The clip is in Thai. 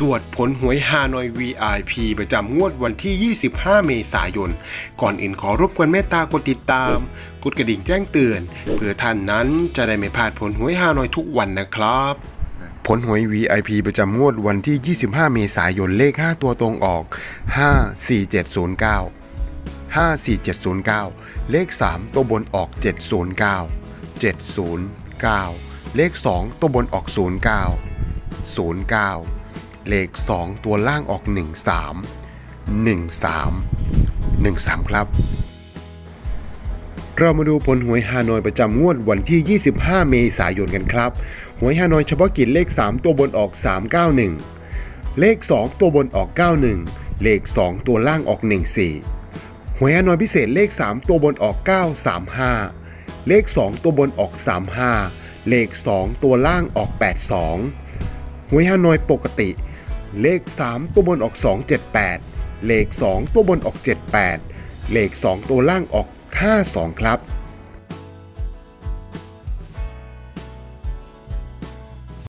ตรวจผลหวยฮานอย VIP ประจำงวดวันที่ 25 เมษายน ก่อนอื่นขอรบกวนเมตตากดติดตาม กดกระดิ่งแจ้งเตือน เพื่อท่านนั้นจะได้ไม่พลาดผลหวยฮานอยทุกวันนะครับผลหวย VIP ประจำงวดวันที่ 25 เมษายน เลข 5 ตัวตรงออก 54709 54709 เลข 3 ตัวบนออก 709 709 เลข 2 ตัวบนออก 09 09 เลข 2 ตัวล่างออก 13 13 13 ครับ เรามาดูผลหวยฮานอยประจำงวดวันที่ 25 เมษายนกันครับ หวยฮานอยเฉพาะกิจเลข 3 ตัวบนออก 391 เลข 2 ตัวบนออก 91 เลข 2 ตัวล่างออก 14 หวยฮานอยพิเศษเลข 3 ตัวบนออก 935 เลข 2 ตัวบนออก 35เลข 2 ตัวล่างออก 82หวยฮานอยปกติ เลข 3 ตัวบนออก 278 เลข 2 ตัวบนออก 78 เลข 2 ตัวล่างออก 52 ครับ